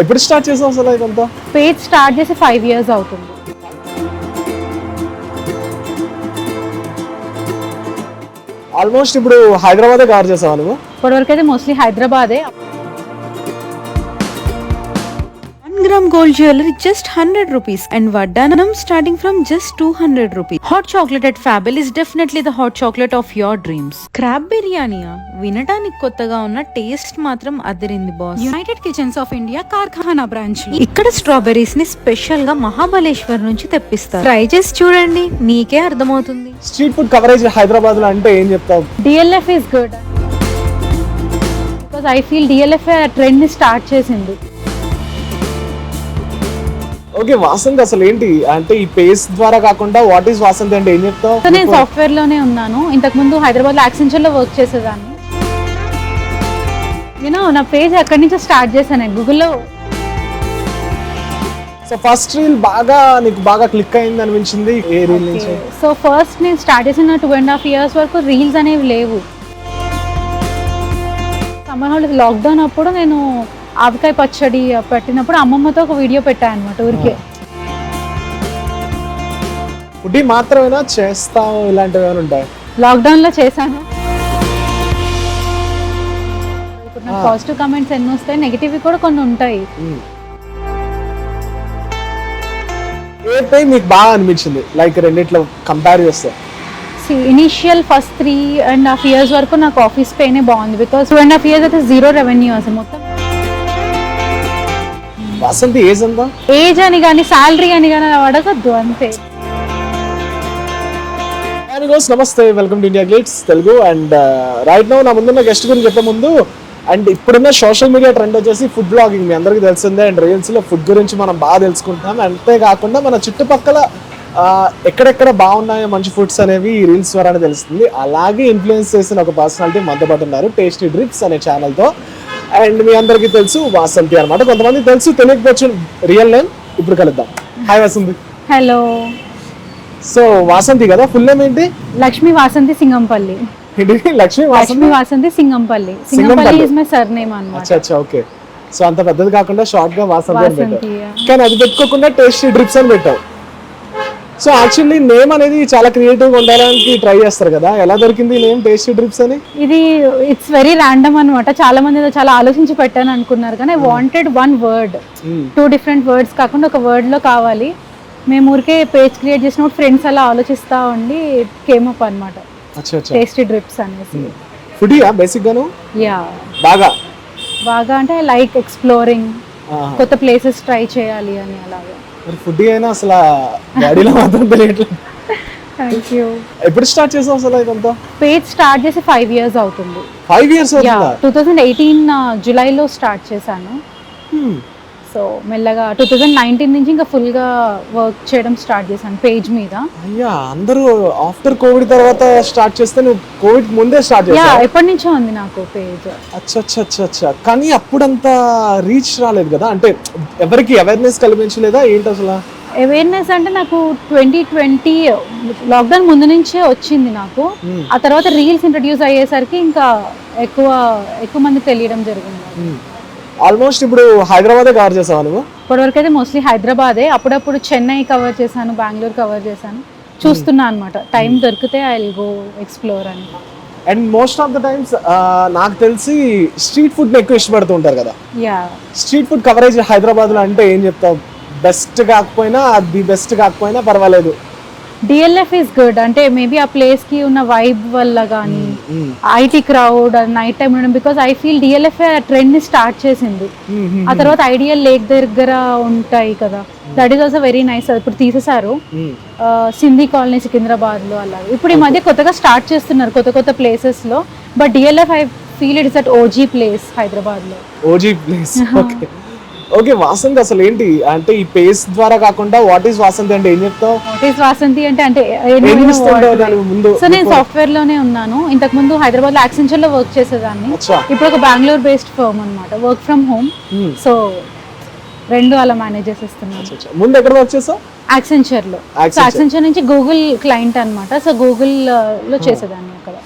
ఎప్పుడు స్టార్ట్ చేసావు అసలు ఇదంతా? పేజ్ స్టార్ట్ చేసి ఫైవ్ ఇయర్స్ అవుతుంది. ఆల్మోస్ట్ ఇప్పుడు హైదరాబాదే కవర్ చేసావా నువ్వు? ఇప్పటివరకు అయితే మోస్ట్లీ హైదరాబాదే. One gram gold jewelry just 100 rupees and Vardhanam starting from just 200 rupees. Hot chocolate at Fabel is definitely the hot chocolate of your dreams. Crab బిర్యానీయా వినటానికి కొత్తగా ఉన్న టేస్ట్ మాత్రం అదిరింది boss united kitchens of India Karkhana branch ఇక్కడ స్ట్రాబెర్రీస్ని స్పెషల్గా మహాబలేశ్వర్ నుంచి తెప్పిస్తారు. Try చేసి చూడండి మీకే అర్థమవుతుంది. స్ట్రీట్ ఫుడ్ కవరేజ్ హైదరాబాద్లో అంటే ఏం చెప్తావు? DLF is good because I feel DLF ట్రెండ్ని start చేసింది. ఓకే వాసంతి అసలు ఏంటి? అంటే ఈ పేస్ ద్వారా కాకుండా వాట్ ఈస్ వాసంతి అంటే ఏం చెప్తావు? సో నేను సాఫ్ట్వేర్లోనే ఉన్నాను. ఇంతకు ముందు హైదరాబాద్లో యాక్సెంచర్లో వర్క్ చేసేదాన్ని. యూనో నా పేజ్ అక్కడి నుంచి స్టార్ట్ చేశాను గూగుల్లో సో ఫస్ట్ రీల్ బాగా నీకు బాగా క్లిక్ అయింది అనిపించింది? ఏ రీల్ నుంచి? సో ఫస్ట్ నేను స్టార్ట్ చేసిన టూ అండ్ హాఫ్ ఇయర్స్ వరకు రీల్స్ అనేవి లేవు. సమ్మర్ హాలిడేస్ లాక్డౌన్ అప్పుడు నేను ఆవకాయ పచ్చడి పెట్టినప్పుడు అమ్మమ్మతో ఒక వీడియో పెట్టాను అనమాట ఊరికే. ఫుడ్ మాత్రమేనా? చేస్తావు? ఇలాంటివి ఏమైనా ఉంటాయి? లాక్డౌన్లో చేశాను పాజిటివ్ కమెంట్స్ ఎన్ని వస్తాయి నెగిటివ్ కూడా కొన్ని ఉంటాయి. ఏ పే మీకు బాగా అనిపించింది? లైక్ రెండిట్లో కంపేర్ చేస్తే. Initial first three and half years వరకు నాకు ఆఫీస్ పేనే బాగుంది. Because two and half years అయితే జీరో రెవెన్యూ అసలు మొత్తం. వాసంతి ఏజ్ ఎంత? ఏజ్ అని కానీ శాలరీ అని కానీ అడగద్దు అంతే. నమస్తే welcome to India gates Telugu. And right no నా ముందున్న గెస్ట్ గురించి చెప్పే ముందు అండ్ ఇప్పుడున్న సోషల్ మీడియా ట్రెండ్ వచ్చేసి ఫుడ్ బ్లాగింగ్ మీ అందరికీ తెలిసిందే అండ్ రీల్స్లో ఫుడ్ గురించి మనం బాగా తెలుసుకుంటాం. అంతేకాకుండా మన చుట్టుపక్కల ఆ, ఎక్కడెక్కడ బాగున్నాయో మంచి ఫుడ్స్ అనేవి ఈ రీల్స్ ద్వారానే తెలుస్తుంది. అలాగే ఇన్ఫ్లుయెన్స్ చేసిన ఒక పర్సనాలిటీ ఉన్నారు టేస్టీ డ్రిప్స్ అనే ఛానల్తో అండ్ మీ అందరికీ తెలుసు వాసంతి అనమాట కొంతమంది తెలుసు తెలియకపోవచ్చు. రియల్ నేమ్ ఇప్పుడు కలుద్దాం. Hi Vasanthi. Hello. So Vasanthi కదా ఫుల్ నేమ్ ఏంటి? Lakshmi Vasanthi Singampalli. Lakshmi Vasanthi? Lakshmi Vasanthi Singampalli. Singampalli. Is my surname అనమాట అచ్చా అచ్చా ఓకే. సో అంత పెద్దది కాకుండా షార్ట్గా వాసంతి అని పెట్టావు. కానీ అది పెట్టుకోకుండా టేస్టీ డ్రిప్స్ అని పెట్టావు. సో యాక్చువల్లీ నేమ్ అనేది చాలా క్రియేటివ్గా ఉండడానికి ట్రై చేస్తారు కదా. ఎలా దొరికింది నేమ్ టేస్టీ డ్రిప్స్ అని? ఇది ఇట్స్ వెరీ ర్యాండమ్ అనమాట చాలా మంది ఏదో చాలా ఆలోచించి పెట్టాను అనుకున్నారు కానీ I wanted one word two different words కాకుండా ఒక word లో కావాలి. మేము ఊరికే పేజ్ క్రియేట్ చేసినప్పుడు ఫ్రెండ్స్ అలా ఆలోచిస్తా ఉండి కేమ్ అప్ అనమాట టేస్టీ డ్రిప్స్ అనేసి. ఫుడియా బేసిక్ గాను? యా బాగా? బాగా అంటే లైక్ ఎక్స్ప్లోరింగ్. కొత్త ప్లేసెస్ ట్రై చేయాలి అని అలాగా. మరి ఫుడ్ అయినా అసలు బాడీలో మాత్రం తెలియట్లేదు. థ్యాంక్ యూ ఎప్పుడు స్టార్ట్ చేసావు అసలు ఇదంతా? పేజ్ స్టార్ట్ చేసి ఫైవ్ ఇయర్స్ అవుతుంది. Five years two thousand eighteen జులైలో start చేశాను. Hmm. సో మెల్లగా టూ థౌజండ్ నైన్టీన్ నుంచి ఇంకా ఫుల్గా వర్క్ చేయడం స్టార్ట్ చేశాను పేజ్ మీద. అయ్యా అందరూ ఆఫ్టర్ కోవిడ్ తర్వాత స్టార్ట్ చేస్తే నువ్వు కోవిడ్ ముందే స్టార్ట్ యా చేసావు ఎప్పటి నుంచో ఉంది నాకు పేజ్ అచ్చా అచ్చా అచ్చా అచ్చా కానీ అప్పుడంత రీచ్ రాలేదు కదా? అంటే ఎవరికి అవేర్నెస్ కల్పించలేదా ఏంటి అసలు? అవేర్నెస్ అంటే నాకు ట్వంటీ ట్వంటీ లాక్డౌన్ ముందు నుంచే వచ్చింది నాకు. ఆ తర్వాత రీల్స్ ఇంట్రడ్యూస్ అయ్యేసరికి ఇంకా ఎక్కువ ఎక్కువ మంది తెలియడం జరిగింది. ఆల్మోస్ట్ ఇప్పుడు హైదరాబాదే కవర్ చేసావా నువ్వు? ఇప్పటివరకు అయితే మోస్ట్లీ హైదరాబాదే. అప్పుడప్పుడు చెన్నై కవర్ చేశాను బెంగళూరు కవర్ చేశాను. చూస్తున్నా అనమాట టైం దొరికితే ఐ విల్ గో ఎక్స్ప్లోర్ అని and most of the times నాకు తెలిసి స్ట్రీట్ ఫుడ్ ఎక్కువ ఇష్టపడుతూ ఉంటారు కదా. యా స్ట్రీట్ ఫుడ్ కవరేజ్ హైదరాబాద్లో అంటే ఏం చెప్తావు? బెస్ట్ కాకపోయినా అది బెస్ట్ కాకపోయినా పర్వాలేదు. డిఎల్ఎఫ్ ఈస్ గుడ్ అంటే మేబీ ఆ ప్లేస్కి ఉన్న వైబ్ వల్ల కానీ ఐటీ క్రౌడ్ నైట్ టైం ఉండడం బికాస్ ఐ ఫీల్ డిఎల్ఎఫ్ ట్రెండ్ని స్టార్ట్ చేసింది. ఆ తర్వాత ఐడియల్ లేక్ దగ్గర ఉంటాయి కదా. That is also very nice ఇప్పుడు తీసేశారు. సింధీ కాలనీ సికింద్రాబాద్లో అలా ఇప్పుడు ఈ మధ్య కొత్తగా స్టార్ట్ చేస్తున్నారు కొత్త కొత్త ప్లేసెస్లో. But DLF I feel it is at OG place హైదరాబాద్లో OG place okay okay Vasanthi అసలు ఏంటి? అంటే ఈ పేస్ ద్వారా కాకుండా వాట్ ఈస్ వాసంతి అంటే ఏం చెప్తావు? వాట్ ఈస్ వాసంతి అంటే అంటే ఏం చేస్తుంటావు దాని ముందు? సో నేను సాఫ్ట్వేర్లోనే ఉన్నాను. ఇంతకు ముందు హైదరాబాద్లో యాక్సెంచర్లో వర్క్ చేసేదాన్ని ఇప్పుడు ఒక బెంగళూరు బేస్డ్ ఫర్మ్ అన్నమాట. Work from home. సో రెండు అలా మేనేజ్ చేసేస్తున్నాను. అచ్చా. ముందు ఎక్కడ వర్క్ చేసావు? యాక్సెంచర్లో. యాక్సెంచర్ నుంచి గూగుల్ క్లయింట్ అన్నమాట. సో గూగుల్లో చేసేదాన్ని అక్కడ.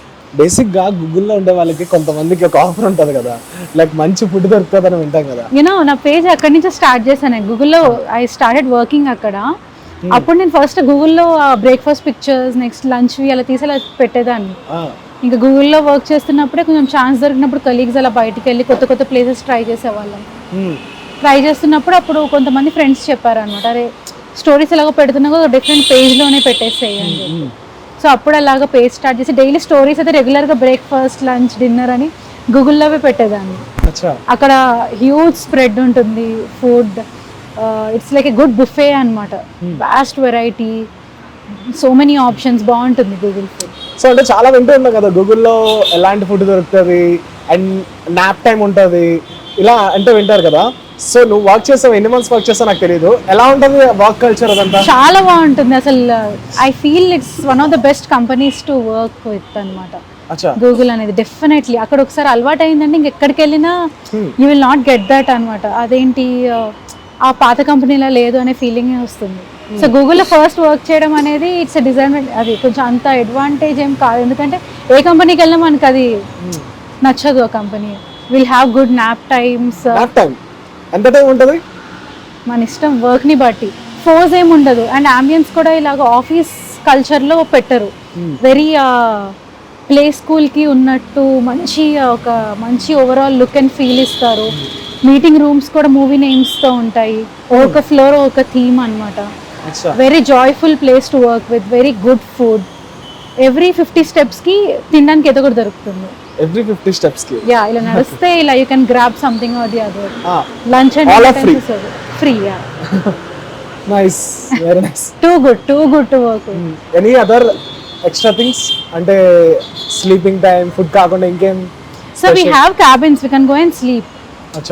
బేసిక్గా గూగుల్లో ఉండే వాళ్ళకి కొంతమందికి ఒక ఆఫర్ ఉంటది కదా. లైక్ మంచి ఫుడ్ దొరుకుతుందని వింటాం కదా. యూనో నా పేజ్ అక్కడి నుంచి స్టార్ట్ చేశాను. గూగుల్లో ఐ స్టార్టెడ్ వర్కింగ్ అక్కడ. అప్పుడు నేను ఫస్ట్ గూగుల్లో బ్రేక్ఫాస్ట్ పిక్చర్స్ నెక్స్ట్ లంచ్వి అలా తీసి అలా పెట్టేదాన్ని. ఇంకా గూగుల్లో వర్క్ చేస్తున్నప్పుడే కొంచెం ఛాన్స్ దొరికినప్పుడు కలీగ్స్ అలా బయటికి వెళ్ళి కొత్త కొత్త ప్లేసెస్ ట్రై చేసేవాళ్ళం. ట్రై చేస్తున్నప్పుడు అప్పుడు కొంతమంది ఫ్రెండ్స్ చెప్పారు అనమాట అరే స్టోరీస్ ఎలాగో పెడుతున్నా డిఫరెంట్ పేజ్లోనే పెట్టేసేయి అని చెప్పి సో అప్పుడు అలాగ పేజ్ స్టార్ట్ చేసి డైలీ స్టోరీస్ అయితే రెగ్యులర్గా బ్రేక్ఫాస్ట్ లంచ్ డిన్నర్ అని గూగుల్లోవే పెట్టేదాన్ని. అక్కడ హ్యూజ్ స్ప్రెడ్ ఉంటుంది food. It's like a good buffet అనమాట vast variety so many options బాగుంటుంది గూగుల్ ఫుడ్. సో అంటే చాలా వింటూ ఉన్నాం కదా గూగుల్లో ఎలాంటి ఫుడ్ దొరుకుతుంది? అండ్ నాప్ టైం ఉంటుంది. ఇలా అంటే వింటారు కదా. సో నువ్వు వర్క్ చేసావు? ఎన్ని మంత్స్ వర్క్ చేస్తావు నాకు తెలియదు ఎలా ఉంటుంది వర్క్ కల్చర్ అదంతా? చాలా బాగుంటుంది. అసలు I feel it's one of the best companies to work with అన్నమాట. అచ్చా. గూగుల్ అనేది డెఫినెట్లీ అక్కడ ఒకసారి అలవాటు అయిందంటే ఇంకెక్కడికి వెళ్ళినా you will not get that అనమాట అదేంటి uh, ఆ పాత కంపెనీలో లేదు అనే ఫీలింగ్ వస్తుంది. సో గూగుల్లో ఫస్ట్ వర్క్ చేయడం అనేది ఇట్స్ డిజైన్ అది కొంచెం అంత అడ్వాంటేజ్ ఏం కాదు. ఎందుకంటే ఏ కంపెనీకి వెళ్ళినా మనకు అది నచ్చదు ఆ company. Will have good nap times ఎంత టైం ఉంటుంది? మన ఇష్టం వర్క్ని బట్టి. ఫోర్స్ ఏమి ఉండదు. అండ్ అంబియన్స్ కూడా ఇలాగ ఆఫీస్ కల్చర్లో పెట్టరు. వెరీ ప్లే స్కూల్కి ఉన్నట్టు మంచి ఒక మంచి ఓవరాల్ లుక్ అండ్ ఫీల్ ఇస్తారు. మీటింగ్ రూమ్స్ కూడా మూవీ నేమ్స్తో ఉంటాయి. ఒక ఫ్లోర్ ఒక థీమ్ అన్నమాట. అచ్చా very joyful place to work with very good food every fifty స్టెప్స్కి తినడానికి ఏదో ఒకటి దొరుకుతుంది. ఎవ్రీ ఫిఫ్టీ స్టెప్స్కి యా ఇలా నడిస్తే ఇలా you can grab something or the other lunch All are free. And free yeah nice very nice too good too good to work any other extra things అంటే sleeping time food కాకుండా ఇంకేం so we have cabins we can go and sleep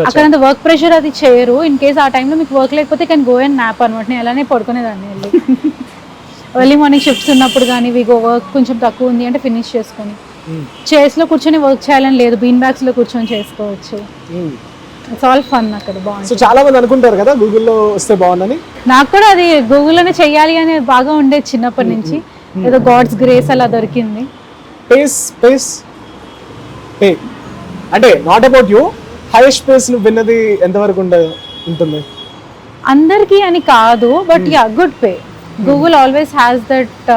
అక్కడ అంత work pressure అది చేయరు. In case ఆ టైంలో మీకు వర్క్ లేకపోతే కెన్ గో అండ్ నాప్ అనమాట. నేను అలానే పడుకునేదాన్ని వెళ్ళి. ఎర్లీ మార్నింగ్ షిఫ్ట్స్ ఉన్నప్పుడు కానీ వీ గో వర్క్ కొంచెం తక్కువ ఉంది అంటే ఫినిష్ చేసుకొని. చైర్స్లో కూర్చొని వర్క్ చేయాలని లేదు బీన్ బ్యాగ్స్లో కూర్చొని చేసుకోవచ్చు. ఇట్స్ ఆల్ ఫన్ అక్కడ సో బాగుంటుంది చాలా మంది అనుకుంటారు కదా గూగుల్లో వస్తే బాగుందని నాకు కూడా అది గూగుల్లోనే చెయ్యాలి అని బాగా ఉండేది చిన్నప్పటి నుంచి. ఏదో గాడ్స్ గ్రేస్ అలా దొరికింది. పేస్ పేస్ పే అంటే not about you highest pays నువ్వు విన్నది ఎంతవరకు ఉంటుంది? అందరికీ అని కాదు but yeah good pay Google always has that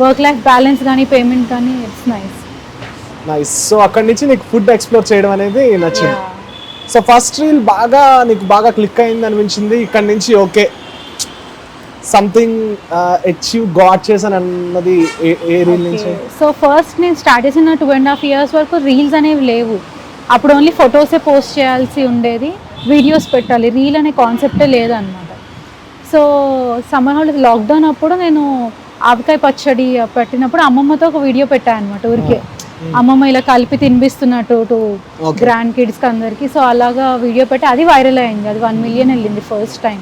work life balance కానీ పేమెంట్ కానీ ఇట్స్ నైస్. నైస్ సో అక్కడి నుంచి నీకు ఫుడ్ ఎక్స్ప్లోర్ చేయడం అనేది నచ్చింది. సో ఫస్ట్ రీల్ బాగా నీకు బాగా క్లిక్ అయింది అనిపించింది. ఇక్కడ నుంచి ఓకే సంథింగ్ అచీవ్ గాట్ చేశాను అన్నది ఏ- రీల్ నుంచి? సో ఫస్ట్ నేను స్టార్ట్ చేసిన టూ అండ్ హాఫ్ ఇయర్స్ వరకు రీల్స్ అనేవి లేవు. అప్పుడు ఓన్లీ ఫొటోసే పోస్ట్ చేయాల్సి ఉండేది. వీడియోస్ పెట్టాలి. రీల్ అనే కాన్సెప్టే లేదనమాట సో సమ్మర్ హాలిడేస్ లాక్డౌన్ అప్పుడు నేను ఆవకాయ పచ్చడి పెట్టినప్పుడు అమ్మమ్మతో ఒక వీడియో పెట్టాను అనమాట ఊరికే. అమ్మమ్మ ఇలా కలిపి తినిపిస్తున్నట్టు టు. గ్రాండ్ కిడ్స్కి అందరికి. సో అలాగా వీడియో పెట్టి అది వైరల్ అయింది. అది వన్ మిలియన్ వెళ్ళింది first time.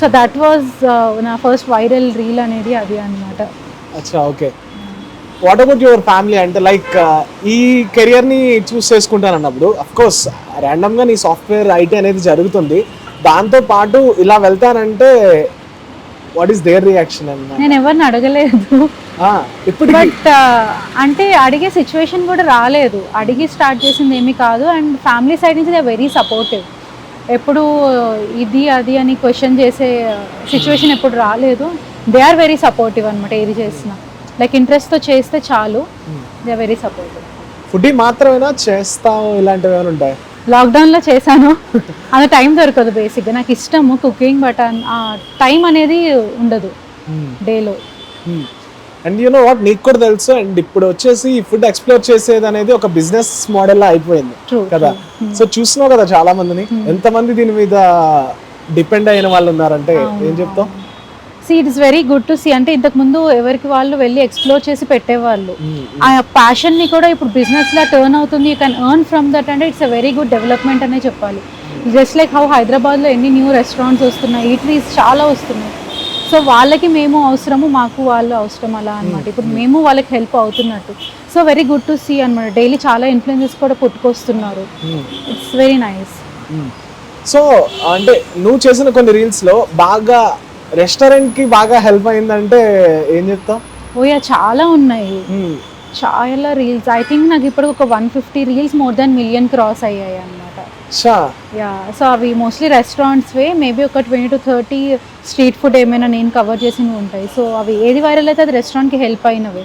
So that was నా ఫస్ట్ వైరల్ రీల్ అనేది అది అన్నమాట. అచ్చా okay. What about your family అంటే లైక్ ఈ కెరియర్ని చూస్ చేసుకుంటాను అన్నప్పుడు అఫ్ కోర్స్ ర్యాండమ్గా నీ సాఫ్ట్వేర్ ఐటీ అనేది జరుగుతుంది. దాంతో పాటు ఇలా వెళ్తానంటే వాట్ ఈస్ దేర్ రియాక్షన్ అన్న? నేను ఎవరిని అడగలేదు. ఇప్పుడు బట్ అంటే అడిగే సిచ్యువేషన్ కూడా రాలేదు. అడిగి స్టార్ట్ చేసింది ఏమీ కాదు. అండ్ ఫ్యామిలీ సైడ్ నుంచి దే వెరీ సపోర్టివ్ ఎప్పుడు ఇది అది అని క్వశ్చన్ చేసే సిచ్యువేషన్ ఎప్పుడు రాలేదు. దే ఆర్ వెరీ సపోర్టివ్ అనమాట ఏది చేసినా. లైక్ ఇంట్రెస్ట్తో చేస్తే చాలు. They are very supportive food మాత్రమేనా? చేస్తావు? ఇలాంటివి ఏమైనా ఉంటాయి? లాక్డౌన్లో చేశాను. అంత టైం దొరకదు బేసిక్గా. నాకు ఇష్టము కుకింగ్ బట్ టైం అనేది ఉండదు డేలో. అండ్ యూ నో వాట్ నీకు కూడా తెలుసు. అండ్ ఇప్పుడు వచ్చేసి ఈ ఫుడ్ ఎక్స్ప్లోర్ చేసేది అనేది ఒక బిజినెస్ మోడల్ లా అయిపోయింది కదా? సో చూస్తున్నావు కదా చాలా మందిని ఎంతమంది దీని మీద డిపెండ్ అయిన వాళ్ళు ఉన్నారంటే ఏం చెప్తావు? See it is very good to see అంటే ఇంతకు ముందు ఎవరికి వాళ్ళు వెళ్ళి ఎక్స్ప్లోర్ చేసి పెట్టేవాళ్ళు. ఆ ప్యాషన్ని కూడా ఇప్పుడు బిజినెస్ లా టర్న్ అవుతుంది. You can earn from that అంటే it's a very good development అనే చెప్పాలి. జస్ట్ లైక్ హౌ హైదరాబాద్లో ఎన్ని న్యూ రెస్టారెంట్స్ వస్తున్నాయి ఈటరీస్ చాలా వస్తున్నాయి. సో వాళ్ళకి మేము అవసరము మాకు వాళ్ళు అవసరం అలా అన్నమాట. ఇప్పుడు మేము వాళ్ళకి హెల్ప్ అవుతున్నట్టు. So very good to see అన్నమాట. డైలీ చాలా ఇన్ఫ్లుయెన్సెస్ కూడా పుట్టుకొస్తున్నారు. ఇట్స్ వెరీ నైస్ సో అంటే నువ్వు చేసిన కొన్ని రీల్స్లో బాగా రెస్టారెంట్కి బాగా హెల్ప్ అయిందంటే ఏం చెప్తావు? ఓయా చాలా ఉన్నాయి. చాలా రీల్స్. ఐ థింక్ నాకు ఇప్పుడు ఒక one fifty reels more than million cross అయ్యాయి అనమాట యా సో అవి మోస్ట్లీ రెస్టారెంట్స్వే మేబీ ఒక twenty to thirty street food ఏమైనా నేను కవర్ చేసినవి ఉంటాయి. సో అవి ఏది వైరల్ అయితే అది రెస్టారెంట్కి హెల్ప్ అయినవే.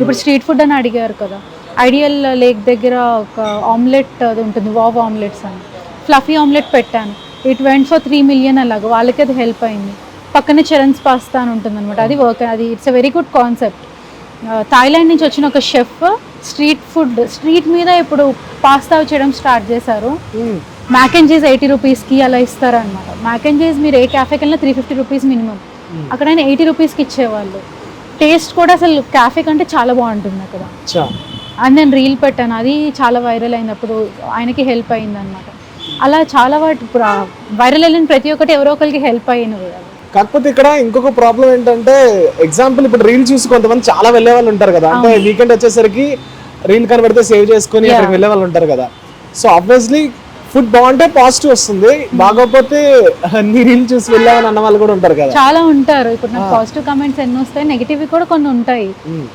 ఇప్పుడు స్ట్రీట్ ఫుడ్ అని అడిగారు కదా. ఐడియల్ లేక్ దగ్గర ఒక ఆమ్లెట్ అది ఉంటుంది వావ్ ఆమ్లెట్స్ అని. ఫ్లఫీ ఆమ్లెట్ పెట్టాను. It went for three million అలాగ. వాళ్ళకి అది హెల్ప్ అయింది. పక్కనే చరణ్స్ పాస్తా అని ఉంటుంది అనమాట అది వర్క్ అది it's a very good concept Thailand నుంచి వచ్చిన ఒక షెఫ్ స్ట్రీట్ ఫుడ్ స్ట్రీట్ మీద ఇప్పుడు పాస్తా చేయడం స్టార్ట్ చేశారు. మ్యాక్ అండ్ చీజ్ ఎయిటీ రూపీస్కి అలా ఇస్తారనమాట మ్యాక్ అండ్ చీజ్ మీరు ఏ క్యాఫేకి వెళ్ళినా త్రీ ఫిఫ్టీ రూపీస్ మినిమం అక్కడ ఆయన ఎయిటీ రూపీస్కి ఇచ్చేవాళ్ళు. టేస్ట్ కూడా అసలు క్యాఫే కంటే చాలా బాగుంటుంది అక్కడ. అని నేను రీల్ పెట్టాను. అది చాలా వైరల్ అయినప్పుడు ఆయనకి హెల్ప్ అయింది అనమాట అలా చాలా వాటి వైరల్ వెళ్ళిన ప్రతి ఒక్కటి ఎవరో ఒకరికి హెల్ప్ అయినవి. కాకపోతే ఇక్కడ ఇంకొక ప్రాబ్లం ఏంటంటే ఎగ్జాంపుల్ ఇప్పుడు రీల్ చూసి కొంతమంది చాలా వెళ్ళే వాళ్ళు ఉంటారు కదా. అంటే వీకెండ్ వచ్చేసరికి రీల్ కనబడితే సేవ్ చేసుకొని అక్కడికి వెళ్ళే వాళ్ళు ఉంటారు కదా. సో ఆబ్వియస్లీ ఫుడ్ బాగుంటే పాజిటివ్ వస్తుంది. బాగోకపోతే నీ రీల్ చూసి వెళ్ళామని అన్న వాళ్ళు కూడా ఉంటారు కదా. చాలా ఉంటారు. ఇప్పుడు నాకు పాజిటివ్ కమెంట్స్ ఎన్ని వస్తాయి నెగిటివ్ కూడా కొన్ని ఉంటాయి. మ్మ్.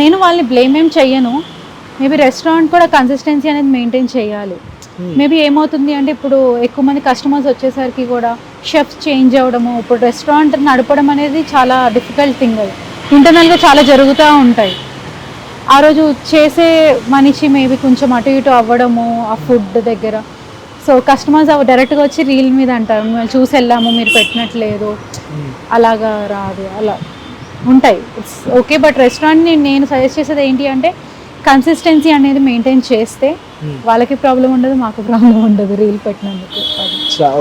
నేను వాళ్ళని బ్లేమ్ ఏం చెయ్యను. మేబీ రెస్టారెంట్ కూడా కన్సిస్టెన్సీ అనేది మెయింటైన్ చేయాలి. మేబీ ఏమవుతుంది అంటే ఇప్పుడు ఎక్కువ మంది కస్టమర్స్ వచ్చేసరికి కూడా షెఫ్స్ చేంజ్ అవ్వడము ఇప్పుడు రెస్టారెంట్ నడపడం అనేది చాలా డిఫికల్ట్ థింగ్ అది ఇంటర్నల్గా చాలా జరుగుతూ ఉంటాయి. ఆ రోజు చేసే మనిషి మేబీ కొంచెం అటు ఇటు అవ్వడము ఆ ఫుడ్ దగ్గర. సో కస్టమర్స్ అవి డైరెక్ట్గా వచ్చి రీల్ మీద అంటారు. మేము చూసి వెళ్ళాము మీరు పెట్టినట్లేదు. అలాగా రాదు అలా ఉంటాయి. ఇట్స్ ఓకే బట్ రెస్టారెంట్ని నేను సజెస్ట్ చేసేది ఏంటి అంటే కన్సిస్టెన్సీ అనేది మెయింటైన్ చేస్తే వాళ్ళకి ప్రాబ్లం ఉండదు మాకు ప్రాబ్లం ఉండదు రీల్ పెట్టినందుకు.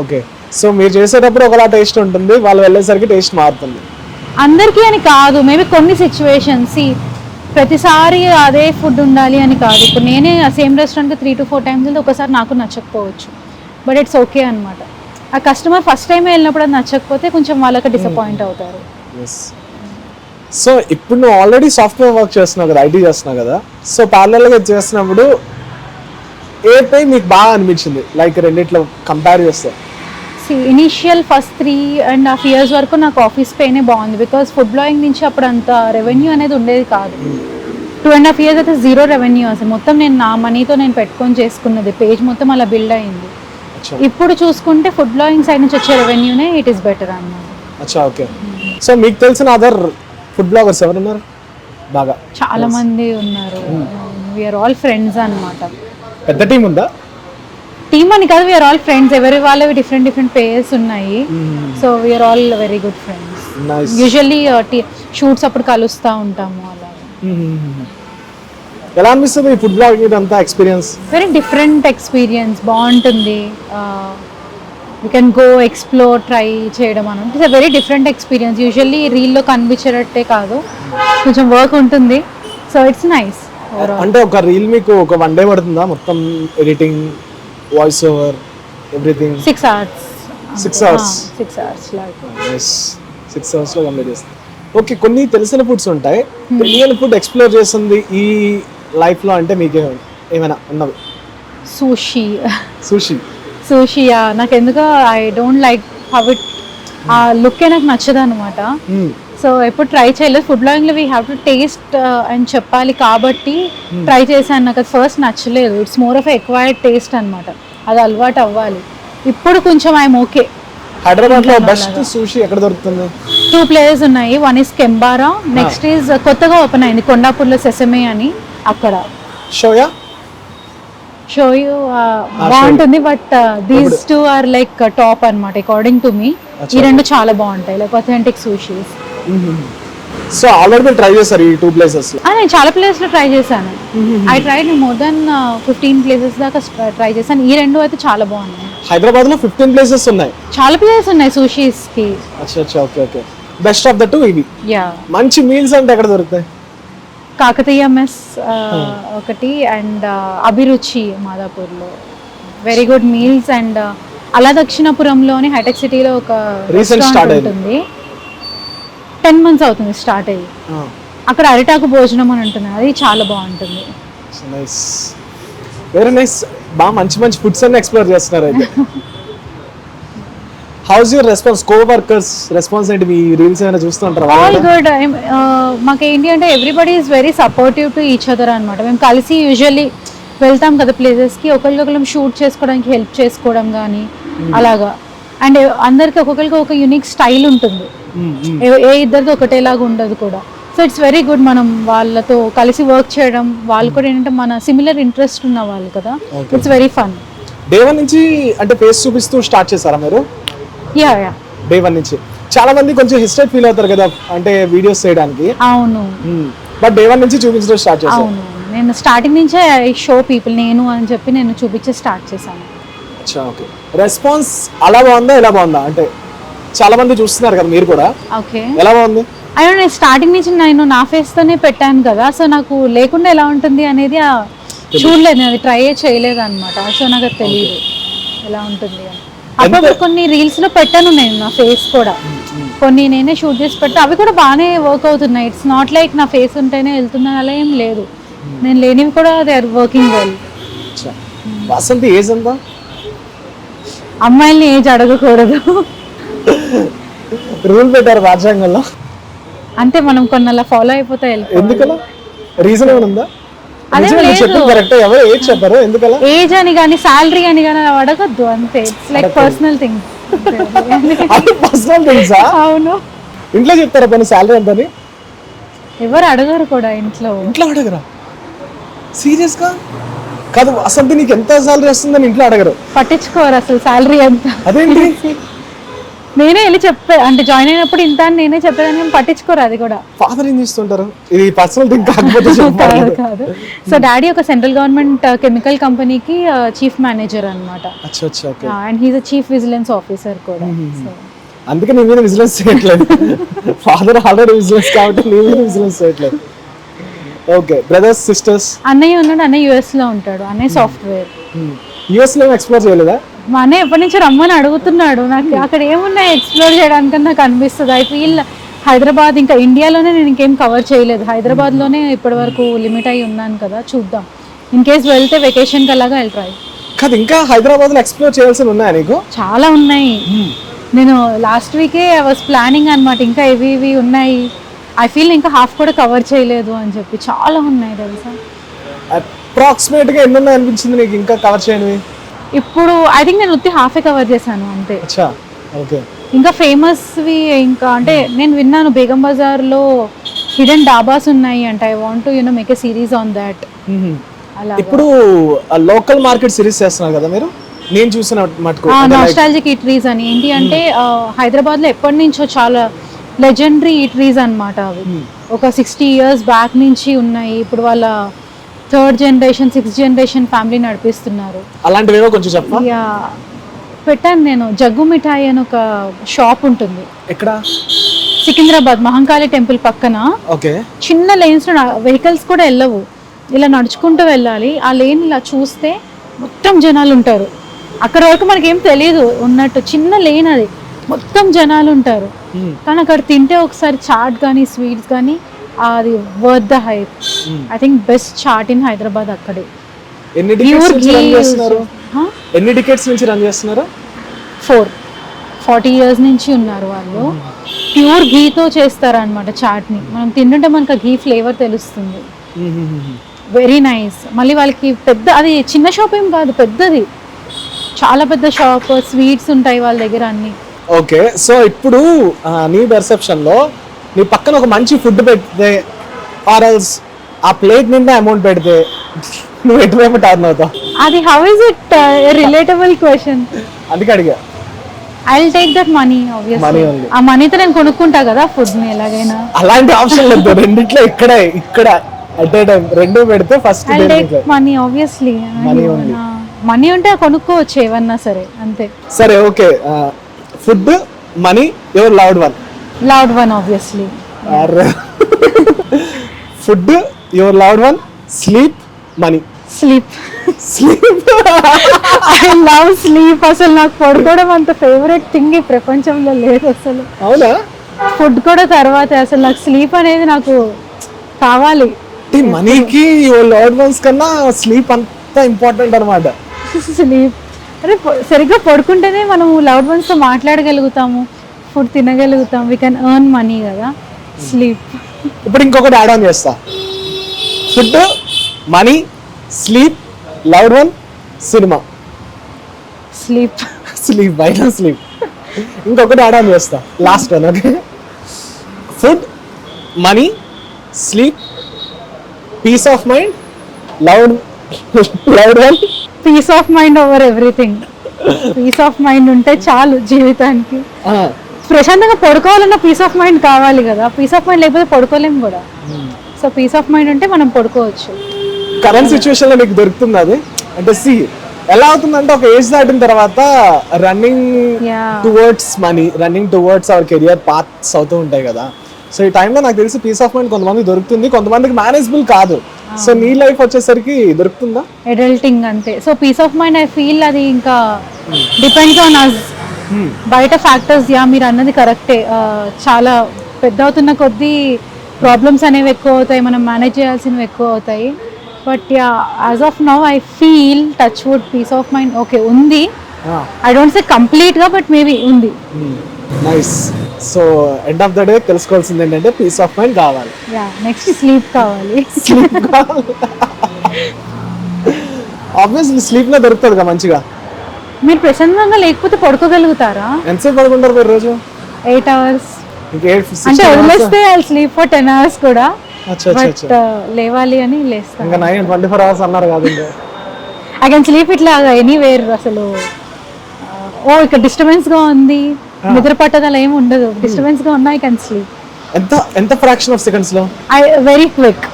ఓకే సో మీరు చేసేటప్పుడు ఒకలా టేస్ట్ ఉంటుంది వాళ్ళు వెళ్ళేసరికి టేస్ట్ మారుతుంది. అందరికీ అని కాదు మేబీ కొన్ని సిచ్యువేషన్స్ ప్రతిసారి అదే ఫుడ్ ఉండాలి అని కాదు. ఇప్పుడు నేనే సేమ్ రెస్టారెంట్కి త్రీ టు ఫోర్ టైమ్స్ వెళ్తే ఒకసారి నాకు నచ్చకపోవచ్చు. బట్ ఇట్స్ ఓకే అనమాట ఆ కస్టమర్ ఫస్ట్ టైం వెళ్ళినప్పుడు అది నచ్చకపోతే కొంచెం వాళ్ళకి డిసప్పాయింట్ అవుతారు. ఎస్ సో ఇప్పుడు నువ్వు ఆల్రెడీ సాఫ్ట్వేర్ వర్క్ చేస్తున్నావు కదా ఐటీ చేస్తున్నావు కదా. సో గా చేస్తున్నప్పుడు ఏ పే మీకు బాగా అనిపించింది లైక్ రెండిట్లో కంపేర్ చేస్తే. Initial first three and half years వరకు నాకు ఆఫీస్ పేనే బాగుంది. బికాస్ ఫుడ్ బ్లాగింగ్ నుంచి అప్పుడు అంత రెవెన్యూ అనేది ఉండేది కాదు. టూ అండ్ హాఫ్ ఇయర్స్ అయితే జీరో రెవెన్యూ అసలు. మొత్తం నేను నా మనీతో నేను పెట్టుకొని చేసుకున్నది. పేజ్ మొత్తం అలా బిల్డ్ అయింది. ఇప్పుడు చూసుకుంటే ఫుడ్ బ్లాగింగ్ సైడ్ నుంచి వచ్చే రెవెన్యూనే ఇట్ ఈస్ బెటర్ అన్నమాట. అచ్చా ఓకే సో మీకు తెలిసిన అదర్ ఫుడ్ బ్లాగర్స్ ఎవరున్నారు? బాగా. చాలా మంది ఉన్నారు. వీఆర్ ఆల్ ఫ్రెండ్స్ అన్నమాట. పెద్ద టీం ఉందా? టీమ్ అని కాదు వీఆర్ ఆల్ ఫ్రెండ్స్ ఎవరి వాళ్ళవి డిఫరెంట్ డిఫరెంట్ పేయర్స్ ఉన్నాయి. So we are all very good friends nice usually shoots అప్పుడు కలుస్తూ ఉంటాము అలా. ఎలా అనిపిస్తుంది ఈ ఫుడ్ బ్లాగ్ ఇదంతా ఎక్స్పీరియన్స్ వెరీ డిఫరెంట్ ఎక్స్పీరియన్స్ బాగుంటుంది. You can go explore try చేయడం అని it's very different experience usually రీల్లో కనిపించేటట్టే కాదు. కొంచెం వర్క్ ఉంటుంది. సో ఇట్స్ నైస్ అంటే ఒక రీల్ మీకు ఒక వన్ డే పడుతుందా? మొత్తం editing voice over everything? Six hours. Six hours like yes six అవర్స్లో కంప్లీట్ చేస్తాం. ఓకే కొన్ని తెలిసిన ఫుడ్స్ ఉంటాయి. తెలియని ఫుడ్ ఎక్స్ప్లోర్ చేస్తుంది ఈ లైఫ్లో అంటే మీకే ఏమైనా ఉన్నవి? సూషీ సుషి సూషియా నాకు ఎందుకో I don't like how it ఆ లుక్కే నాకు నచ్చదు అనమాట సో ఎప్పుడు ట్రై చేయలేదు. ఫుడ్ బ్లాగింగ్లో వీ హ్యావ్ టు టేస్ట్ అని చెప్పాలి కాబట్టి ట్రై చేశాను. నాకు అది ఫస్ట్ నచ్చలేదు. It's more of acquired taste అనమాట అది అలవాటు అవ్వాలి. ఇప్పుడు కొంచెం ఐఎమ్ ఓకే హైదరాబాద్లో బెస్ట్ సూషి ఎక్కడ దొరుకుతుంది? టూ ప్లేసెస్ ఉన్నాయి. వన్ ఈస్ కెంబారా నెక్స్ట్ ఈజ్ కొత్తగా ఓపెన్ అయింది. కొండాపూర్లో సెసమే అని అక్కడ. షోయా షో యూ బాగుంటుంది but these two are like top అన్నమాట అకార్డింగ్ టు మీ ఈ రెండు చాలా బాగుంటాయి like authentic sushis so already మీరు ట్రై చేస్తారు ఈ టూ ప్లేసెస్ నేను చాలా ప్లేస్లో ట్రై చేశాను. I try more than fifteen places దాకా ట్రై చేశాను. ఈ రెండు అయితే చాలా బాగున్నాయి. హైదరాబాద్లో ఫిఫ్టీన్ ప్లేసెస్ ఉన్నాయి. చాలా ప్లేసెస్ ఉన్నాయి సూషీస్కి. అచ్చా అచ్చా okay okay. Best of the two ఇవి. యా మంచి మీల్స్ అంటే ఎక్కడ దొరుకుతాయి? కాకతీయ మెస్ ఒకటి అండ్ అభిరుచి మాదాపూర్లో. వెరీ గుడ్ మీల్స్ అండ్ అలా దక్షిణపురంలోని హైటెక్ సిటీలో ఒక start అయింది. ఉంటుంది. టెన్ మంత్స్ అవుతుంది స్టార్ట్ అయ్యి. అక్కడ అరిటాకు భోజనం అని ఉంటుంది. అది చాలా బాగుంటుంది. నైస్ వెరీ నైస్ బాగా మంచి మంచి ఫుడ్స్ అన్ని ఎక్స్ప్లోర్ చేస్తున్నారు అయితే. How's your response coworkers response ఏంటి? మీ రీల్స్ ఏమైనా చూస్తుంటారా ఆల్ గుడ్ మాకు ఏంటి అంటే everybody is very supportive to each other అనమాట మేము కలిసి యూజువల్లీ వెళ్తాం కదా ప్లేసెస్కి ఒకరికొకరం షూట్ చేసుకోవడానికి హెల్ప్ చేసుకోవడం కానీ అలాగా. అండ్ అందరికి ఒక్కొక్కరికి ఒక యూనిక్ స్టైల్ ఉంటుంది. ఏ- ఇద్దరిది ఒకటేలాగా ఉండదు కూడా. సో ఇట్స్ వెరీ గుడ్ మనం వాళ్ళతో కలిసి వర్క్ చేయడం వాళ్ళు కూడా ఏంటంటే మన సిమిలర్ ఇంట్రెస్ట్ ఉన్న వాళ్ళు కదా. It's very fun day one నుంచి అంటే ఫేస్ చూపిస్తూ స్టార్ట్ చేశారా మీరు? యా యా డే వన్ నుంచి. చాలా మంది కొంచెం హిస్టరీ ఫీల్ అవుతారు కదా అంటే వీడియోస్ చేయడానికి. అవును. బట్ డే వన్ నుంచి చూపించడం స్టార్ట్ చేశారు. అవును. నేను స్టార్టింగ్ నుంచే షో పీపుల్ నేను అని చెప్పి నేను చూపించే స్టార్ట్ చేశాను. అచ్చా ఓకే. రెస్పాన్స్ అలా బాగుందా ఎలా బాగుందా? అంటే చాలా మంది చూస్తున్నారు కదా మీరు కూడా. ఓకే. ఎలా బాగుంది? అయినా నేను స్టార్టింగ్ నుంచి నేను నా face తోనే పెట్టాను కదా సో నాకు లేకుండా ఎలా ఉంటుంది అనేది చూడలేదు అది ట్రై చేయలేదు అనమాట సో నాకు అది తెలియదు ఎలా ఉంటుంది అని. అప్పుడప్పుడు కొన్ని reels లో పెట్టాను నేను నా ఫేస్ కూడా. కొన్ని నేనే షూట్ చేసి పెట్టా. అవి కూడా బాగానే వర్క్ అవుతున్నాయి. ఇట్స్ నాట్ లైక్ నా ఫేస్ ఉంటేనే వెళ్తుందని అలా ఏం లేదు. నేను లేనివి కూడా they are working well Vasanthi age ఎంత? అమ్మాయిల్ని ఏజ్ అడగకూడదు. రూల్ పెట్టారు రాజ్యాంగంలో. అంటే మనం కొన్ని అలా ఫాలో అయిపోతే వెళ్ళిపోవాలి. ఎందుకలా? రీజన్ ఉందా? ఏజ్ అని కానీ శాలరీ అని కానీ అడగద్దు అంతే. It's like personal thing personal థింగ్సా అవును. ఇంట్లో చెప్తారా పని శాలరీ ఎంత ఎవరు అడగరు కూడా ఇంట్లో. ఇంట్లో అడగరా? సీరియస్గా? కాదు అసలు నీకు ఎంత శాలరీ వస్తుందని ఇంట్లో అడగరు. పట్టించుకోరు అసలు శాలరీ ఎంత? అదేంటి? నేనే వెళ్ళి చెప్పే అంటే జాయిన్ అయినప్పుడు ఇంత అని నేనే చెప్పేదాన్ని కానీ పట్టించుకోరు అది కూడా. ఫాదర్ ఏం చేస్తుంటారు? ఇది పర్సనల్ థింగ్ కాకపోతే కాదు కాదు. సో డాడీ ఒక సెంట్రల్ గవర్నమెంట్ కెమికల్ కంపెనీకి చీఫ్ మేనేజర్ అనమాట అచ్చా అచ్చా okay. And he's a chief vigilance officer కూడా. అందుకే నీ మీద విజిలెన్స్ చేయట్లేదు. ఫాదర్ ఆల్రెడీ విజిలెన్స్ కాబట్టి నీ మీద విజిలెన్స్ చేయట్లేదు. ఓకే బ్రదర్స్ సిస్టర్స్ అన్నయ్య ఉన్నాడు అన్నయ్య యుఎస్లో ఉంటాడు అన్నయ్య సాఫ్ట్వేర్ యూఎస్లో ఎక్స్ప్లోర్ చేయలేదా? మా అన్నయ్య ఎప్పటి నుంచి రమ్మని అడుగుతున్నాడు నాకు అక్కడ ఏమున్నాయి ఎక్స్ప్లోర్ చేయడానికి నాకు అనిపిస్తుంది. ఐ ఫీల్ హైదరాబాద్ ఇంకా ఇండియాలోనే నేను ఇంకేం కవర్ చేయలేదు. హైదరాబాద్లోనే ఇప్పటి వరకు లిమిట్ అయి ఉన్నాను కదా చూద్దాం. ఇన్ కేస్ వెళ్తే వెకేషన్కి అలాగా ట్రై కాదు ఇంకా హైదరాబాద్లో ఎక్స్ప్లోర్ చేయాల్సి ఉన్నాయా నీకు? చాలా ఉన్నాయి. నేను లాస్ట్ వీకే ఐ వాస్ ప్లానింగ్ అనమాట ఇంకా ఇవి ఇవి ఉన్నాయి? ఐ ఫీల్ ఇంకా హాఫ్ కూడా కవర్ చేయలేదు అని చెప్పి చాలా ఉన్నాయి తెలుసా? అప్రాక్సిమేట్గా ఎన్ని ఉన్నాయి అనిపించింది నీకు ఇంకా కవర్ చేయనివి? ఇప్పుడు ఐ థింక్ నేను ఉత్తి హాఫే కవర్ చేశాను అంతే. అచ్చా ఓకే ఇంకా ఫేమస్వి ఇంకా అంటే నేను విన్నాను బేగం బజార్లో హిడెన్ డాబాస్ ఉన్నాయి అంట I want you know make a series on that అలా ఇప్పుడు లోకల్ మార్కెట్ సిరీస్ చేస్తున్నారు కదా మీరు? నేను చూసిన మటుకు. నాస్టాలజిక్ ఈటరీస్ అని. ఏంటి అంటే హైదరాబాద్లో ఎప్పటి నుంచో చాలా లెజెండరీ ఈటరీస్ అన్నమాట అవి. ఒక సిక్స్టీ ఇయర్స్ బ్యాక్ నుంచి ఉన్నాయి. ఇప్పుడు వాళ్ళ third generation sixth generation family నడిపిస్తున్నారు. అలాంటివేవో కొంచెం పెట్టాను నేను. జగ్గు మిఠాయి అని ఒక షాప్ ఉంటుంది. ఎక్కడ? సికింద్రాబాద్ మహంకాళి టెంపుల్ పక్కన. ఓకే. చిన్న లేన్స్ వెహికల్స్ కూడా వెళ్ళవు. ఇలా నడుచుకుంటూ వెళ్ళాలి. ఆ లేన్ ఇలా చూస్తే మొత్తం జనాలు ఉంటారు. అక్కడ వరకు మనకి ఏం తెలియదు ఉన్నట్టు చిన్న లేన్ అది. మొత్తం జనాలు ఉంటారు కానీ అక్కడ తింటే ఒకసారి చాట్ కానీ స్వీట్స్ కానీ అది worth the hype I think best chaat in Hyderabad అక్కడే. ఎన్ని ప్యూర్ డికెట్స్ నుంచి రన్ చేస్తున్నారు? Huh? ఎన్ని డికెట్స్ నుంచి రన్ చేస్తున్నారు? ఫోర్ ఫార్టీ ఇయర్స్ నుంచి ఉన్నారు వాళ్ళు. ప్యూర్ ఘీతో చేస్తారు అనమాట చాట్ని. మనం తింటుంటే మనకు ఆ ఘీ ఫ్లేవర్ తెలుస్తుంది. వెరీ నైస్ మళ్ళీ వాళ్ళకి పెద్ద అది చిన్న షాప్ ఏం కాదు పెద్దది. చాలా పెద్ద షాప్ స్వీట్స్ ఉంటాయి వాళ్ళ దగ్గర అన్ని. ఓకే సో ఇప్పుడు నీ perception లో నీ పక్కన ఒక మంచి ఫుడ్ పెడితే ఆర్ఎల్స్ ఆ ప్లేట్ నిండా అమౌంట్ పెడితే నువ్వు ఎటువైపు టర్న్ అవుతావు? అది how is it relatable question అందుకే అడిగా. I will take that money obviously only. ఆ మనీతో నేను కొనుక్కుంటా కదా ఫుడ్ని ఎలాగైనా. అలాంటి ఆప్షన్ లేదు రెండిట్లో ఇక్కడే ఇక్కడ అట్ ఏ టైం రెండు పెడితే first I take money obviously. Money ఉంటే కొనుక్కోవచ్చు ఏమన్నా సరే అంతే. సరే okay food money your loved one loved one obviously food your loved one sleep money sleep sleep I love sleep అసలు నాకు పడుకోవడం అంత ఫేవరెట్ థింగ్ ఈ ప్రపంచంలో లేదు అసలు. అవునా? ఫుడ్ కూడా తర్వాత అసలు నాకు స్లీప్ అనేది నాకు కావాలి. మనీకి యువర్ లవ్డ్ వన్స్ కన్నా స్లీప్ అంత ఇంపార్టెంట్ అనమాట స్లీప్ అరే సరిగ్గా పడుకుంటేనే మనం లవ్డ్ వన్స్తో మాట్లాడగలుగుతాము. ఫుడ్ తినగలుగుతాం. వీ కెన్ ఎర్న్ మనీ కదా. స్లీప్ ఇప్పుడు ఇంకొకటి యాడ్ ఆన్ చేస్తా. Food money sleep loved one cinema sleep sleep బయట స్లీప్ ఇంకొకటి యాడ్ ఆన్ చేస్తా. Last one okay food money sleep peace of mind loved loved one peace of mind over everything peace of mind ఉంటే చాలు జీవితానికి. ప్రశాంతంగా పడుకోవాలన్న piece of mind కావాలి కదా. Piece of mind లేకపోతే పడుకోలేము కూడా. సో పీస్ ఆఫ్ మైండ్ ఉంటే మనం పడుకోవచ్చు. కరెంట్ సిచ్యువేషన్లో నీకు దొరుకుతుంది అది? అంటే సి ఎలా అవుతుందంటే ఒక ఏజ్ దాటిన తర్వాత running. Towards money running towards our career paths అవుతూ ఉంటాయి కదా. సో ఈ టైంలో నాకు తెలిసి పీస్ ఆఫ్ మైండ్ కొంతమంది దొరుకుతుంది. కొంతమందికి మేనేజబుల్ కాదు. సో నీ లైఫ్ వచ్చేసరికి దొరుకుతుందా? అడల్టింగ్ అంతే. So peace of mind I feel అది ఇంకా డిపెండ్స్ ఆన్ అస్ బయట ఫ్యాక్టర్స్ యా మీరు అన్నది కరెక్టే చాలా పెద్ద అవుతున్న కొద్దీ ప్రాబ్లమ్స్ అనేవి ఎక్కువ అవుతాయి మనం మేనేజ్ చేయాల్సినవి ఎక్కువ అవుతాయి. But yeah as of now I feel touch wood peace of mind okay ఉంది. ఐ డోంట్ సే కంప్లీట్గా బట్ మేబీ ఉంది. Nice so end of the day తెలుసుకోవాల్సింది ఏంటంటే పీస్ ఆఫ్ మైండ్ కావాలి. నెక్స్ట్ స్లీప్ కావాలి. స్లీప్ ఆబ్వియస్లీ స్లీప్లో దొరుకుతుంది కదా మంచిగా. మీరు ప్రశాంతంగా లేకపోతే పడుకోగలుగుతారా? ఎంతసేపు పడుకుంటారు మీరు రోజు? ఎయిట్ అవర్స్ అంటే వదిలేస్తే I sleep for ten hours కూడా. అచ్చా అచ్చా బట్ అచ్చా. లేవాలి అని లేస్తాను. ఇంకా నైన్ ట్వంటీ ఫోర్ అవర్స్ అన్నారు కాదు ఐ కెన్ స్లీప్ ఇట్లా ఎనీవేర్ అసలు. ఓ ఇక్కడ డిస్టర్బెన్స్గా ఉంది. నిద్ర పట్టదల ఏమి ఉండదు. డిస్టర్బెన్స్గా ఉన్నా ఐ కెన్ స్లీప్ ఎంత ఎంత ఫ్రాక్షన్ ఆఫ్ సెకండ్స్లో? ఐ వెరీ క్విక్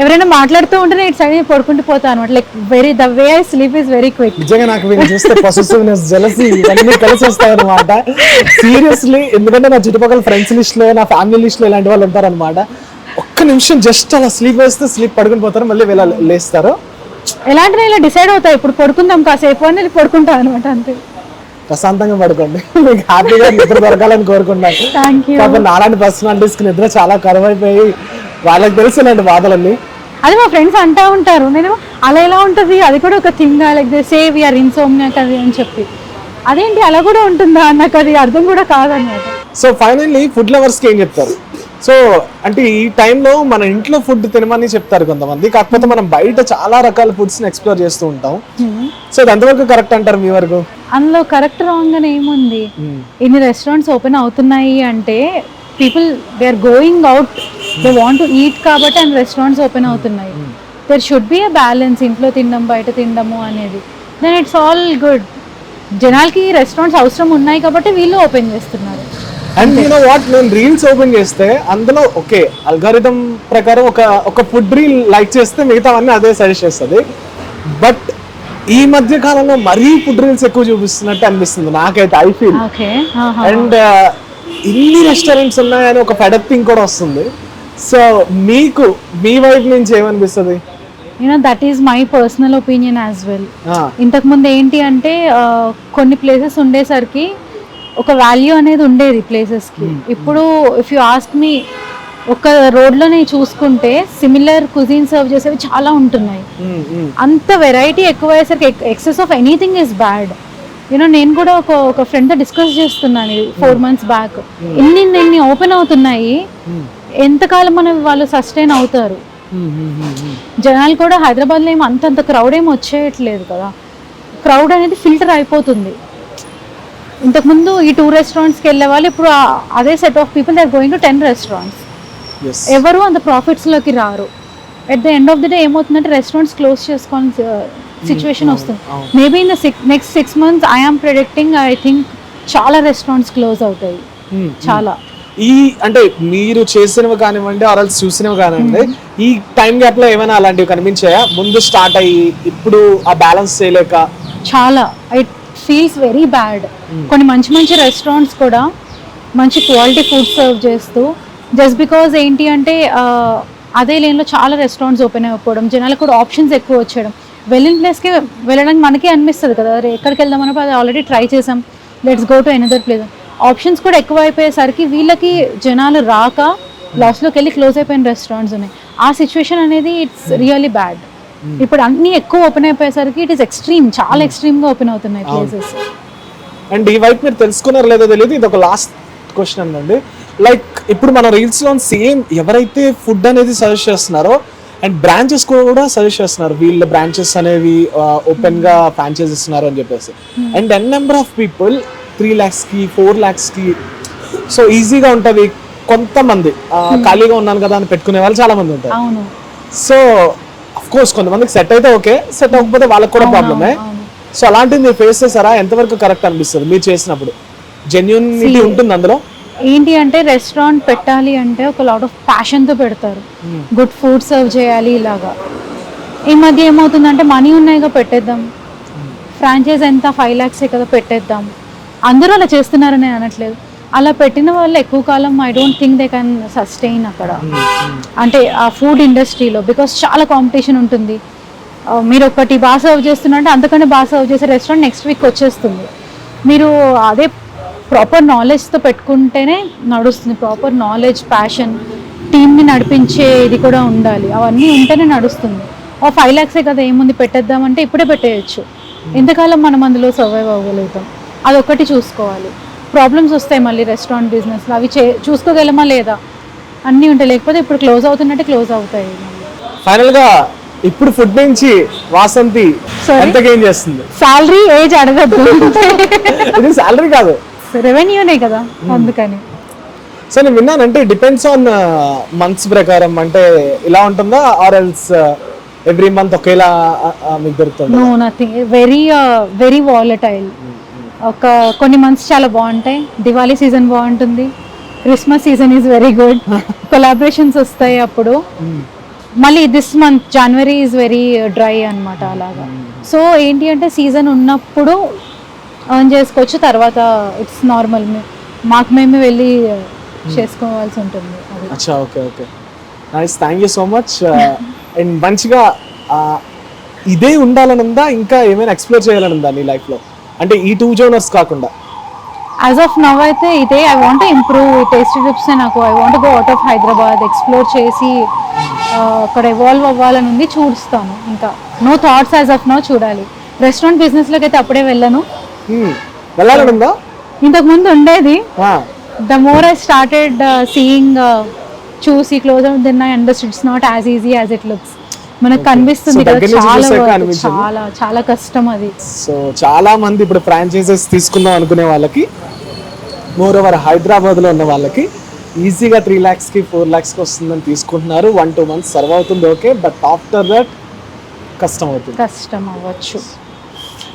ఎవరైనా మాట్లాడుతూ ఉంటే నేను సైడ్ పడుకుంటూ పోతాను అనమాట. Like very the way I sleep is very quick నిజంగా నాకు వీళ్ళు చూస్తే పొసెసివ్నెస్ జెలసీ ఇవన్నీ కలిసి వస్తాయి అనమాట. సీరియస్లీ ఎందుకంటే నా చుట్టుపక్కల ఫ్రెండ్స్ లిస్ట్లో నా ఫ్యామిలీ లిస్ట్లో ఇలాంటి వాళ్ళు ఉంటారన్నమాట. ఒక్క నిమిషం జస్ట్ అలా స్లీప్ వేస్తే స్లీప్ పడుకుని పోతారు మళ్ళీ వీళ్ళ లేస్తారు. ఎలాంటి ఇలా డిసైడ్ అవుతాయి. ఇప్పుడు పడుకుందాం కాసేపు అని పడుకుంటాను అనమాట అంతే. ప్రశాంతంగా పడుకోండి. మీకు హ్యాపీగా నిద్ర దొరకాలని యూ పాపం నాలాంటి పర్సనాలిటీస్కి నిద్ర చాలా కరువు అయిపోయి వాళ్ళకి తెలుసు ఇలాంటి బాధలన్నీ. అది మా ఫ్రెండ్స్ అంటా ఉంటారు. నేను అలా ఎలా ఉంటుంది? అది కూడా ఒక thing like they say are insomniac అది అని చెప్పి. అదేంటి? అలా కూడా ఉంటుందా? నాకు అది అర్థం కూడా కాదనమాట. సో ఫైనల్లీ ఫుడ్ లవర్స్కి ఏం చెప్తారు? సో అంటే ఈ టైంలో మన ఇంట్లో ఫుడ్ తినమని చెప్తారు కొంతమంది. కాకపోతే మనం బయట చాలా రకాల ఫుడ్స్ని ఎక్స్ప్లోర్ చేస్తూ ఉంటాం. సో అది ఎంతవరకు కరెక్ట్ అంటారు మీ వరకు? అందులో కరెక్ట్ రాంగ్ అని ఏముంది? ఇన్ని రెస్టారెంట్స్ ఓపెన్ అవుతున్నాయి అంటే people they are going out they want to eat కాబట్టి అండ్ రెస్టారెంట్స్ ఓపెన్ అవుతున్నాయి. There should be a balance ఇంట్లో తినడం బయట తినడము అనేది. దెన్ ఇట్స్ ఆల్ గుడ్ జనాలకి రెస్టారెంట్స్ అవసరం ఉన్నాయి కాబట్టి వీళ్ళు ఓపెన్ చేస్తున్నారు. అండ్ యూ నో వాట్ నేను రీల్స్ ఓపెన్ చేస్తే అందులో ఓకే అల్గారిథం ప్రకారం ఒక ఒక ఫుడ్ రీల్ లైక్ చేస్తే మిగతావన్నీ అదే సజెస్ట్ చేస్తుంది. బట్ ఈ మధ్య కాలంలో మరీ ఫుడ్ రీల్స్ ఎక్కువ చూపిస్తున్నట్టు అనిపిస్తుంది. నాకైతే ఐ ఫీల్. ఓకే. అండ్ ఇన్ని రెస్టారెంట్స్ ఉన్నాయని ఒక ఫెడప్ థింగ్ కూడా వస్తుంది. సో మీకు మీ వైపు నుంచి ఏమనిపిస్తుంది? You know that is my personal opinion as well ఇంతకుముందు ఏంటి అంటే కొన్ని ప్లేసెస్ ఉండేసరికి ఒక వాల్యూ అనేది ఉండేది ప్లేసెస్కి ఇప్పుడు ఇఫ్ యు ఆస్క్ మీ ఒక రోడ్లోనే చూసుకుంటే సిమిలర్ కుజిన్ సర్వ్ చేసేవి చాలా ఉంటున్నాయి. అంత వెరైటీ ఎక్కువ అయ్యేసరికి excess of anything is bad you know నేను కూడా ఒక ఒక ఫ్రెండ్తో డిస్కస్ చేస్తున్నాను ఫోర్ మంత్స్ బ్యాక్ ఇన్ని ఇన్ని ఓపెన్ అవుతున్నాయి. ఎంతకాలం మనం వాళ్ళు సస్టైన్ అవుతారు. జనాలు కూడా హైదరాబాద్లో ఏమి అంతంత క్రౌడ్ ఏమి వచ్చేయట్లేదు కదా. క్రౌడ్ అనేది ఫిల్టర్ అయిపోతుంది. ఇంతకుముందు ఈ టూ రెస్టారెంట్స్కి వెళ్ళే వాళ్ళు ఇప్పుడు అదే set of people they are going to ten restaurants. ఎవరు అంత ప్రాఫిట్స్లోకి రారు. At the end of the day ఏమవుతుందంటే రెస్టారెంట్స్ క్లోజ్ చేసుకోవాల్సిన సిచ్యువేషన్ వస్తుంది. Maybe in the next six months I'm predicting I think చాలా రెస్టారెంట్స్ క్లోజ్ అవుతాయి. ఉమ్. చాలా. ఈ అంటే మీరు చేసినవి కానివ్వండి ఆర్ఎల్స్ చూసినవి కానివ్వండి ఈ టైం గ్యాప్లో ఏమైనా అలాంటివి కనిపించాయా? ముందు స్టార్ట్ అయ్యి ఇప్పుడు ఆ బ్యాలెన్స్ చేయలేక? చాలా. ఇట్ ఫీల్స్ వెరీ బ్యాడ్ కొన్ని మంచి మంచి రెస్టారెంట్స్ కూడా మంచి క్వాలిటీ ఫుడ్ సర్వ్ చేస్తూ జస్ట్ బికాజ్ ఏంటి అంటే అదే లేన్లో చాలా రెస్టారెంట్స్ ఓపెన్ అయిపోవడం జనాలకు కూడా ఆప్షన్స్ ఎక్కువ వచ్చేయడం. వెళ్ళిన ప్లేస్కి వెళ్ళడానికి మనకే అనిపిస్తుంది కదా. అరే ఎక్కడికి వెళ్దాం అన్నప్పుడు అది ఆల్రెడీ ట్రై చేసాం. Let's go to another place options కూడా ఎక్కువ అయిపోయేసరికి వీళ్ళకి జనాలు రాక లాస్ట్లోకి వెళ్ళి క్లోజ్ అయిపోయిన రెస్టారెంట్స్ ఉన్నాయి. ఆ సిచ్యువేషన్ అనేది ఇట్స్ రియల్లీ బ్యాడ్ ఇప్పుడు అన్ని ఎక్కువ ఓపెన్ అయిపోయేసరికి ఇట్ ఇస్ ఎక్స్ట్రీమ్ చాలా ఎక్స్ట్రీమ్గా ఓపెన్ అవుతున్నాయి ప్లేసెస్ అండ్ ఈ వైపు మీరు తెలుసుకున్నారో లేదో తెలియదు ఇది ఒక లాస్ట్ క్వశ్చన్ అండి లైక్ ఇప్పుడు మన రీల్స్లో సేమ్ ఎవరైతే ఫుడ్ అనేది సజెస్ట్ చేస్తున్నారో అండ్ బ్రాంచెస్ కూడా సజెస్ట్ చేస్తున్నారు. వీళ్ళ బ్రాంచెస్ అనేవి ఓపెన్గా ఫ్రాంచైజ్ ఇస్తున్నారు అని చెప్పేసి. And n number of people three ల్యాక్స్కి four ల్యాక్స్కి సో ఈజీగా ఉంటది. కొంతమంది ఆ, ఖాళీగా ఉన్నాను కదా అని పెట్టుకునే వాళ్ళు చాలా మంది ఉంటారు సో అఫ్ కోర్స్ కొంతమందికి సెట్ అయితే ఓకే సెట్ అవ్వకపోతే వాళ్ళకి కూడా ప్రాబ్లమే సో అలాంటిది మీరు ఫేస్ చేస్తారా ఎంతవరకు కరెక్ట్ అనిపిస్తుంది మీరు చేసినప్పుడు? జెన్యునిటీ ఉంటుంది అందులో? ఏంటి అంటే రెస్టారెంట్ పెట్టాలి అంటే ఒక లాట్ ఆఫ్తో పెడతారు. గుడ్ ఫుడ్ సర్వ్ చేయాలి ఇలాగా. ఈ మధ్య ఏమవుతుందంటే మనీ ఉన్నాయిగా పెట్టేద్దాం. ఫ్రాంచైజ్ ఎంత? ఫైవ్ ల్యాక్సే కదా పెట్టేద్దాం. అందరూ అలా చేస్తున్నారని నేను అనట్లేదు. అలా పెట్టిన వాళ్ళు ఎక్కువ కాలం I don't think they can sustain అక్కడ. అంటే ఆ ఫుడ్ ఇండస్ట్రీలో బికాస్ చాలా కాంపిటీషన్ ఉంటుంది. మీరు ఒకటి బాగా సర్వ్ చేస్తున్నారంటే అంతకంటే బాగా సర్వ్ చేసే రెస్టారెంట్ నెక్స్ట్ వీక్ వచ్చేస్తుంది. మీరు అదే ప్రాపర్ నాలెడ్జ్తో పెట్టుకుంటేనే నడుస్తుంది. ప్రాపర్ నాలెడ్జ్ ప్యాషన్ టీమ్ని నడిపించే ఇది కూడా ఉండాలి. అవన్నీ ఉంటేనే నడుస్తుంది. ఓ ఫైవ్ ల్యాక్సే కదా ఏముంది? పెట్టేద్దామంటే ఇప్పుడే పెట్టేయచ్చు. ఎంతకాలం మనం అందులో సర్వైవ్ అవ్వగలుగుతాం. అదొక్కటి చూసుకోవాలి. ప్రాబ్లమ్స్ వస్తాయి మళ్ళీ రెస్టారెంట్ బిజినెస్లో అవి చే చూసుకోగలమా లేదా? అన్నీ ఉంటాయి. లేకపోతే ఇప్పుడు క్లోజ్ అవుతున్నట్టే క్లోజ్ అవుతాయి. మళ్ళీ ఫైనల్గా ఇప్పుడు ఫుడ్ నుంచి వాసంతి? ఎంత గెయిన్ చేస్తుంది? శాలరీ ఏజ్ అడగద్దు. ఇది సాలరీ కాదు. రెవెన్యూనే కదా అందుకని. సో నేను విన్నానంటే డిపెండ్స్ ఆన్ మంత్స్ ప్రకారం అంటే ఇలా ఉంటుందా ఆర్ ఎల్స్ ఎవ్రీ మంత్ ఒకేలా uh, uh, మీకు దొరుకుతుంది? No nothing very very volatile ఒక కొన్ని మంత్స్ చాలా బాగుంటాయి. దివాళీ సీజన్ బాగుంటుంది. Christmas season is very good collaborations వస్తాయి అప్పుడు. మళ్ళీ this month January is very dry అన్నమాట అలాగా. సో ఏంటి అంటే సీజన్ ఉన్నప్పుడు ఎర్న్ చేసుకోవచ్చు. తర్వాత ఇట్స్ నార్మల్ మాకు మేమే వెళ్ళి చేసుకోవాల్సి ఉంటుంది. అచ్చా okay okay. Nice thank you so much and Uh, మంచిగా uh, ఇదే ఉండాలని ఉందా ఇంకా ఏమైనా ఎక్స్ప్లోర్ చేయాలని ఉందా నీ లైఫ్లో అంటే ఈ టూ జోనర్స్ కాకుండా. యాజ్ ఆఫ్ నవ్ అయితే ఇదే I want improve taste trips నాకు. I want go out of Hyderabad explore చేసి ఆ, అక్కడ ఎవాల్వ్ అవ్వాలని ఉంది. చూస్తాను ఇంకా. No thoughts as of now చూడాలి. రెస్టారెంట్ బిజినెస్లోకి అయితే అప్పుడే వెళ్ళను. Hmm. వెళ్ళాలని ఉందా ఇంతకు ముందు ఉండేది. The more I started seeing చూసి close out then I understood it's not as easy as it looks మనకు కనిపిస్తుంది? చాలా చాలా కష్టం అది. సో చాలా మంది ఇప్పుడు ఫ్రాంచైజెస్ తీసుకుందాం అనుకునే వాళ్ళకి మోర్ ఓవర్ హైదరాబాద్లో ఉన్న వాళ్ళకి ఈజీగా త్రీ ల్యాక్స్కి ఫోర్ ల్యాక్స్కి వస్తుందని తీసుకుంటున్నారు. వన్ టూ మంత్స్ సర్వ్ అవుతుంది ఓకే బట్ ఆఫ్టర్ దట్ కష్టం అవుతుంది. కష్టం అవ్వచ్చు.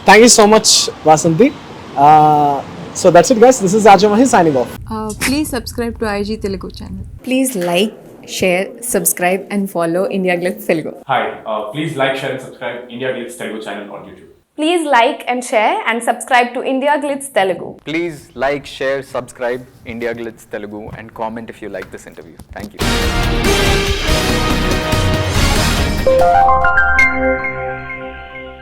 thank you so much, Vasanti. Uh, so that's it, guys. This is Ajamahi signing off. Uh, please subscribe to IG Telugu channel. Please like, share, subscribe, and follow India Glitz Telugu. Hi, uh, please like, share, and subscribe India Glitz Telugu channel on YouTube. Please like and share and subscribe to India Glitz Telugu. Please like, share, subscribe India Glitz Telugu, and comment if you like this interview. Thank you.